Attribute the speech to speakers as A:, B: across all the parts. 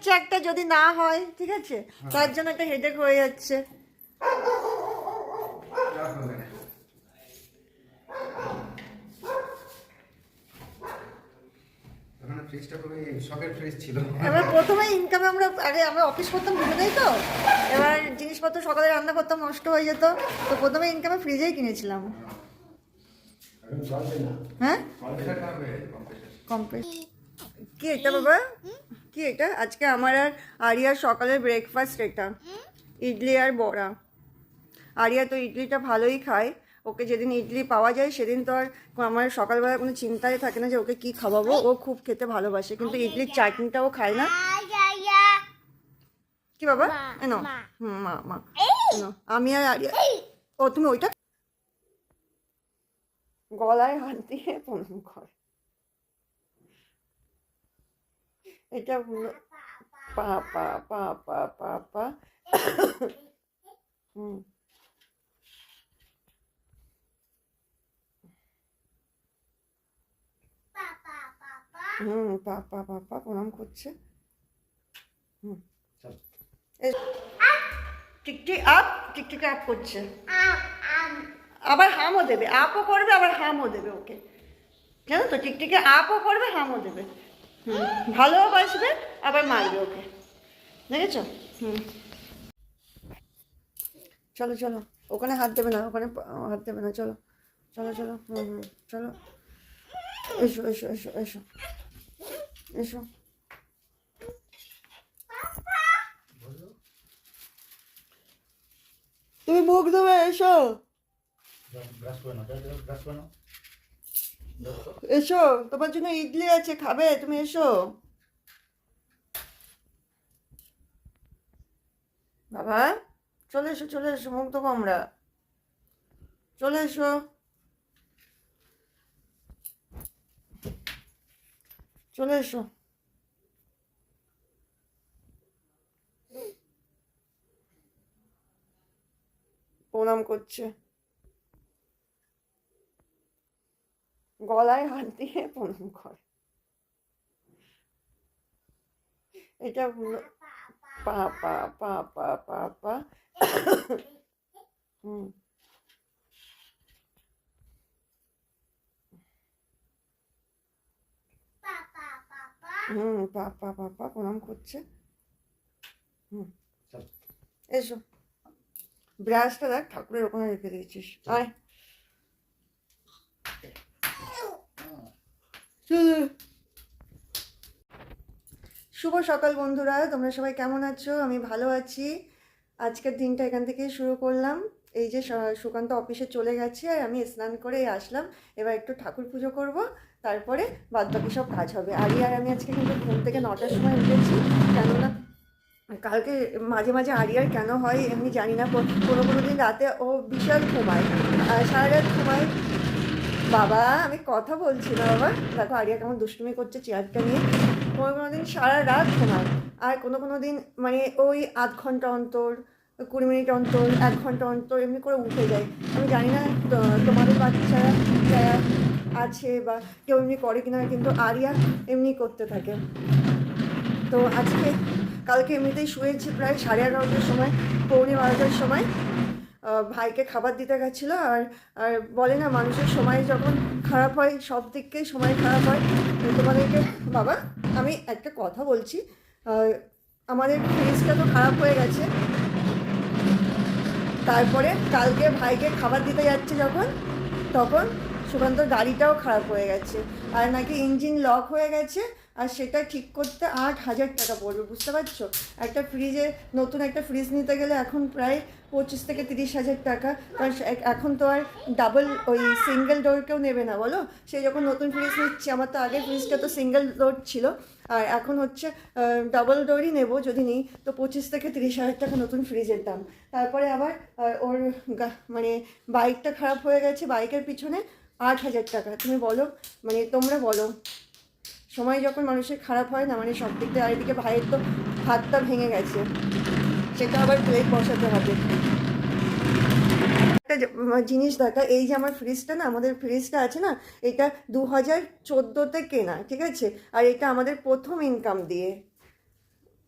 A: যাচ্ছে একটা যদি না হয় ঠিক আছে? তার জন্য একটা হেডেক হয়ে যাচ্ছে। এবার প্রথমে ইনকামে আমরা আগে আমরা অফিস করতাম দুজনেই তো। এবার জিনিসপত্র সকালে রান্না করতাম নষ্ট হয়ে যেত। তো প্রথমে ইনকামে ফ্রিজেই কিনেছিলাম। হ্যাঁ? কি এটা বাবা? কি এটা? আজকে আমার আর আরিয়ার সকালের ব্রেকফাস্ট এটা। ইডলি আর বড়া। আরিয়া তো ইডলিটা ভালোই খায়। ওকে যেদিন ইডলি পাওয়া যায় সেদিন তো আর আমার সকালবেলা কোনো চিন্তাই থাকে না যে ওকে কি খাওয়াবো। ও খুব খেতে ভালোবাসে কিন্তু ইডলির চাটনিটাও খায় না। কি বাবা? এনো হুম মা মা। আমি আর আরিয়া ও তুমি ওইটা গলায় হাত দিয়ে প্রণাম কর। এটা হলো পা পা পা পা পা পা। হুম। হুম পা পা পা পা প্রণাম করছে। হুম। টিকটিক আপ টিকটিক আপ করছে। আবার হামও দেবে। আপও করবে আবার হামও দেবে ওকে। জানো তো টিকটিকে আপও করবে হামও দেবে। হুম। ভালোবাসবে আবার মারবে ওকে। দেখেছ? হুম। চলো চলো। ওখানে হাত দেবে না, ওখানে হাত দেবে না। চলো চলো চলো। হুম হুম, চলো। এসো এসো এসো এসো। এসো। তুমি মুখ দেবে এসো।
B: ব্রাশ করে ব্রাশ করে
A: এসো, তোমার জন্য ইডলি আছে, খাবে, তুমি এসো। বাবা, চলে এসো চলে এসো, মুখ আমরা। চলে এসো। চলে এসো। প্রণাম করছে। গলায় হাত দিয়ে প্রণাম করে। এটা পা পা পা পা পা পা। হুম। হুম পা পা পা পা প্রণাম করছে। হুম।
B: চল।
A: এসো। ব্রাশটা দেখ ঠাকুরের ওখানে রেখে দিয়েছিস। আয় চলো। শুভ সকাল বন্ধুরা, তোমরা সবাই কেমন আছো? আমি ভালো আছি। আজকের দিনটা এখান থেকে শুরু করলাম। এই যে সুকান্ত অফিসে চলে গেছে আর আমি স্নান করে আসলাম। এবার একটু ঠাকুর পুজো করব, তারপরে বাদ বাকি সব কাজ হবে। আরি আর আমি আজকে কিন্তু ঘুম থেকে নটার সময় উঠেছি। কেননা কালকে মাঝে মাঝে আরিয়ার কেন হয় এমনি জানি না। কোনো কোনো দিন রাতে ও বিশাল ঘুমায়। সারা রাত ঘুমায়। বাবা, আমি কথা বলছি না বাবা। দেখো, আরিয়া কেমন দুষ্টুমি করছে চেয়ারটা নিয়ে। কোনো কোনো দিন সারা রাত ঘুমায়। আর কোনো কোনো দিন মানে ওই আধ ঘণ্টা অন্তর, কুড়ি মিনিট অন্তর, এক ঘণ্টা অন্তর এমনি করে উঠে যায়। আমি জানি না তোমাদের বাচ্চারা যারা আছে বা কেউ এমনি করে কিনা, কিন্তু আরিয়া এমনি করতে থাকে। তো আজকে, কালকে এমনিতেই শুয়েছি প্রায় সাড়ে এগারোটার সময়, পৌনে বারোটার সময়। ভাইকে খাবার দিতে গেছিল আর আর বলে না, মানুষের সময় যখন খারাপ হয়, সব দিককেই সময় খারাপ হয়। তোমাদেরকে, বাবা, আমি একটা কথা বলছি। আমাদের ফ্রিজটা তো খারাপ হয়ে গেছে। তারপরে কালকে ভাইকে খাবার দিতে যাচ্ছে যখন, তখন সুকান্তর গাড়িটাও খারাপ হয়ে গেছে। আর নাকি ইঞ্জিন লক হয়ে গেছে, আর সেটা ঠিক করতে আট হাজার টাকা পড়বে, বুঝতে পারছ? একটা ফ্রিজে নতুন একটা ফ্রিজ নিতে গেলে এখন প্রায় পঁচিশ থেকে তিরিশ হাজার টাকা। কারণ এখন তো আর ডাবল ওই সিঙ্গেল ডোর কেউ নেবে না, বলো? সে যখন নতুন ফ্রিজ নিচ্ছে, আমার তো আগের ফ্রিজটা তো সিঙ্গেল ডোর ছিল। আর এখন হচ্ছে ডাবল ডোরই নেব যদি নিই, তো পঁচিশ থেকে তিরিশ হাজার টাকা নতুন ফ্রিজের দাম। তারপরে আবার ওর মানে বাইকটা খারাপ হয়ে গেছে বাইকের পিছনে আট হাজার টাকা। তুমি বলো মানে তোমরা বলো। সময় যখন মানুষের খারাপ হয় না মানে সব দিক থেকে আর এদিকে ভাইয়ের তো হাতটা ভেঙে গেছে। সেটা আবার প্লেট বসাতে হবে। একটা জিনিস দেখা, এই যে আমার ফ্রিজটা না, আমাদের ফ্রিজটা আছে না, এটা দু হাজার চোদ্দোতে কেনা, ঠিক আছে? আর এটা আমাদের প্রথম ইনকাম দিয়ে।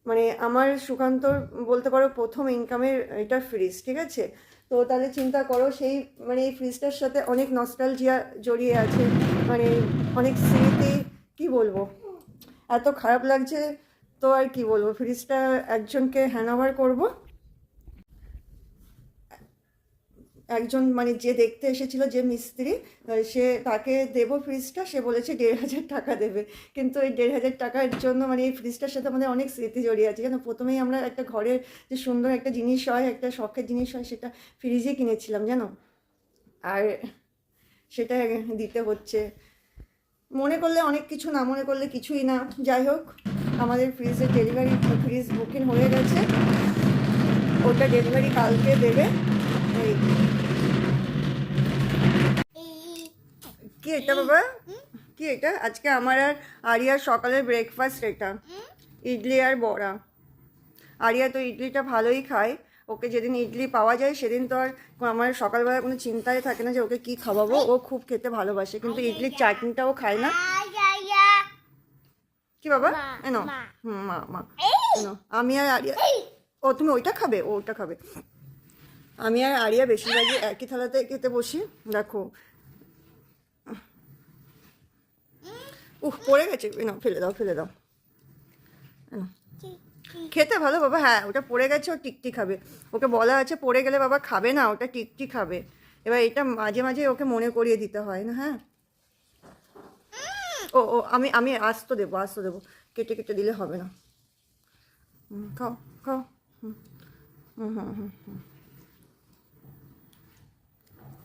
A: মানে আমার সুকান্তর বলতে পারো প্রথম ইনকামের এটা ফ্রিজ ঠিক আছে? তো তাহলে চিন্তা করো, সেই মানে এই ফ্রিজটার সাথে অনেক নস্টালজিয়া জড়িয়ে আছে। মানে অনেক স্মৃতি, কি বলব? এত খারাপ লাগছে তো আর কি বলব, ফ্রিজটা একজনকে হ্যান্ড ওভার করব। একজন মানে যে দেখতে এসেছিল যে মিস্ত্রি সে তাকে দেবো ফ্রিজটা, সে বলেছে দেড় হাজার টাকা দেবে। কিন্তু এই দেড় হাজার টাকার জন্য মানে এই ফ্রিজটার সাথে আমাদের অনেক স্মৃতি জড়িয়ে আছে। কেন? প্রথমেই আমরা একটা ঘরের যে সুন্দর একটা জিনিস হয়, একটা শখের জিনিস হয়, সেটা ফ্রিজে কিনেছিলাম, জানো? আর সেটা দিতে হচ্ছে। মনে করলে অনেক কিছু, না মনে করলে কিছুই না। যাই হোক আমাদের ফ্রিজের ডেলিভারি ফ্রিজ বুকিং হয়ে গেছে। ওটা ডেলিভারি কালকে দেবে। এই। কি এটা বাবা? কি এটা? আজকে আমার আর আরিয়ার সকালের ব্রেকফাস্ট এটা। ইডলি আর বড়া। আরিয়া তো ইডলিটা ভালোই খায়। ওকে যেদিন ইডলি পাওয়া যায়, সেদিন তো আর আমার সকালবেলা কোনো চিন্তাই থাকে না যে ওকে কি খাওয়াবো। ও খুব খেতে ভালোবাসে, কিন্তু ইডলির চাটনিটাও খায় না। কি বাবা? এনো হুম মা মা। এনো আমি আর আরিয়া ও তুমি ওইটা খাবে ও ওটা খাবে। আমি আর আরিয়া বেশিরভাগই একই থালাতে খেতে বসি। দেখো। উহ পড়ে গেছে। এনো ফেলে দাও ফেলে দাও। এনো। খেতে ভালো বাবা হ্যাঁ ওটা পড়ে গেছে ও টিকটি খাবে। ওকে বলা আছে পড়ে গেলে বাবা খাবে না ওটা টিকটি খাবে। এবার এটা মাঝে মাঝে ওকে মনে করিয়ে দিতে হয় না হ্যাঁ? ও ও আমি আমি আস্ত দেবো আস্ত দেবো। কেটে কেটে দিলে হবে না। খাও খাও। হুম হুম হুম হুম।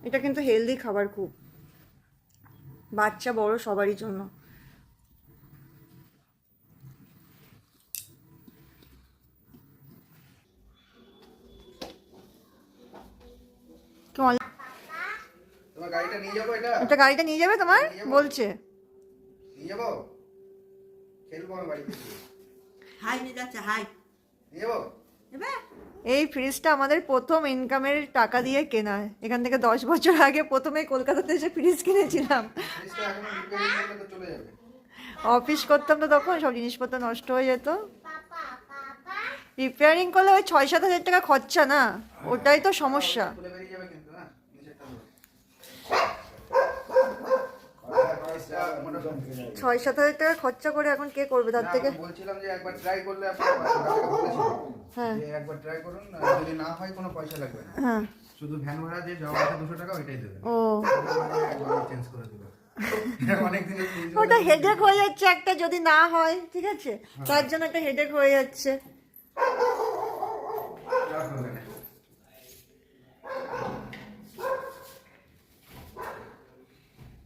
A: এটা কিন্তু হেলদি খাবার খুব। বাচ্চা বড় সবারই জন্য। অনলাইন
B: তোমার গাড়িটা নিয়ে যাব এটা?
A: গাড়িটা নিয়ে যাবে তোমার? বলছে।
B: নিয়ে যাব? খেলব আমি বাড়িতে
C: হাই নিয়ে যাচ্ছে হাই।
B: নিয়ে যাব?
A: এই ফ্রিজটা আমাদের প্রথম ইনকামের টাকা দিয়ে কেনা। এখান থেকে দশ বছর আগে প্রথমে কলকাতাতে এসে ফ্রিজ কিনেছিলাম।
B: ফ্রিজটা এখনও রিপেয়ারিং করলে তো চলে যাবে।
A: অফিস করতাম তো তখন সব জিনিসপত্র নষ্ট হয়ে যেত। রিপেয়ারিং করলে ওই ছয় সাত হাজার টাকা খরচা না? ওটাই তো সমস্যা
B: খুলে বেরিয়ে যাবে কিন্তু না নিচেরটা ধরো। ফ্রিজটা মোটামুটি
A: ছয় সাত হাজার টাকা খরচা করে এখন কে করবে তার থেকে?
B: বলছিলাম যে একবার ট্রাই করলে
A: হ্যাঁ।
B: একবার ট্রাই করুন যদি না হয় কোনো পয়সা লাগবে না।
A: হ্যাঁ।
B: শুধু ভ্যান ভাড়া যে যাওয়া আসা দুশো টাকা ওইটাই দেবেন
A: ও।
B: চেঞ্জ করে দেবো। অনেক
A: ওটা হেডেক হয়ে যাচ্ছে একটা যদি না হয় ঠিক আছে? তার জন্য একটা হেডেক হয়ে যাচ্ছে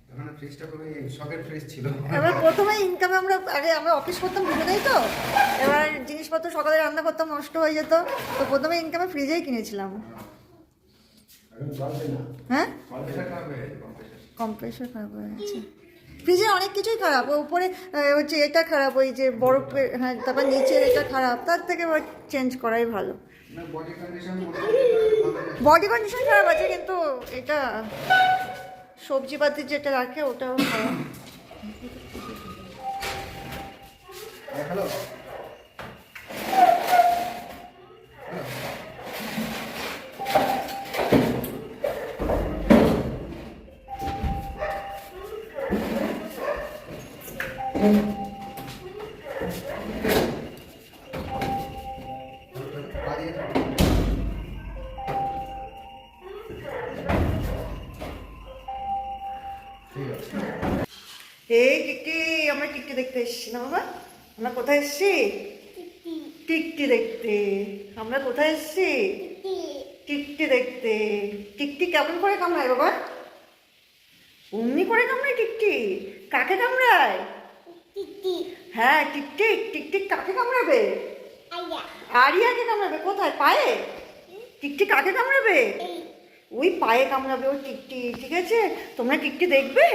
B: ওখানে ফ্রিজটা খুবই শখের ফ্রিজ ছিল।
A: এবার প্রথমে ইনকামে আমরা আগে আমরা অফিস করতাম দুজনেই তো? এবার জিনিসপত্র সকালে রান্না করতাম নষ্ট হয়ে যেত। তো প্রথমে ইনকামে ফ্রিজেই কিনেছিলাম। হ্যাঁ?
B: কম্প্রেসার
A: খারাপ হয়ে গেছে ফ্রিজে অনেক কিছুই খারাপ। উপরে হচ্ছে এটা খারাপ ওই যে বরফের হ্যাঁ তারপর নিচের এটা খারাপ তার থেকে চেঞ্জ করাই ভালো।
B: বডি কন্ডিশন
A: খারাপ আছে কিন্তু এটা সবজিপাতি যেটা রাখে ওটাও
B: ঠিক আছে
A: এই টিকটি আমরা টিকটি দেখতে এসেছি না বাবা? আমরা কোথায় এসেছি? টিকটি দেখতে। আমরা কোথায় এসেছি? টিকটি দেখতে। টিকটি কেমন করে কামড়ায় বাবা? অমনি করে কামড়ায় টিকটি কাকে কামড়ায়? হ্যাঁ টিকটিক টিকটিক কাকে কামড়াবে? আরিয়াকে কামড়াবে কোথায়? পায়ে? টিকটি কাকে কামড়াবে? ওই পায়ে কামড়াবে ও টিকটি ঠিক আছে? তোমরা টিকটি দেখবে?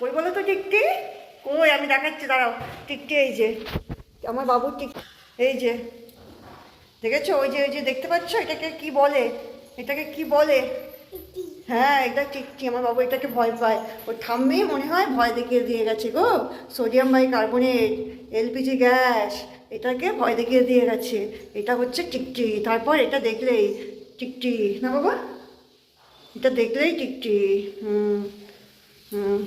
A: কই বলো তো টিকটি? কই আমি দেখাচ্ছি দাঁড়াও। টিকটি এই যে আমার বাবুর টিক এই যে দেখেছ? ওই যে ওই যে দেখতে পাচ্ছ? এটাকে কি বলে? এটাকে কি বলে? হ্যাঁ এটা টিকটি আমার বাবু এটাকে ভয় পায়। ও ঠাম্মি মনে হয় ভয় দেখিয়ে দিয়ে গেছে গো। Sodium bicarbonate LPG gas এটাকে ভয় দেখিয়ে দিয়ে গেছে। এটা হচ্ছে টিকটি তারপর এটা দেখলেই টিকটি না বাবা? এটা দেখলেই টিকটি হুম হুম।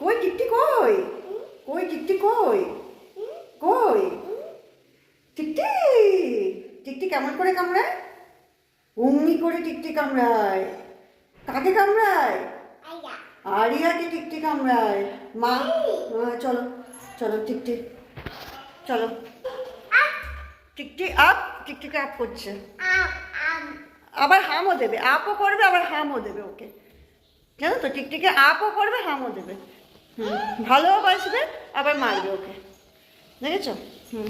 A: কই টিকটি কই? কই টিকটি কই? কই? টিকটি! টিকটি কেমন করে কামড়ায়? অমনি করে টিকটি কামড়ায়। কাকে কামড়ায়? আরিয়াকে টিকটি কামড়ায়। মা চলো চলো টিকটি চলো। টিকটি আপ টিকটিকে আপ করছে। আবার হামও দেবে, আপও করবে, আবার হামও দেবে ওকে। জানো তো, টিকটিকে আপও করবে, হামও দেবে। হুম, ভালোও বাসবে আবার মারবে ওকে। দেখেছ? হুম।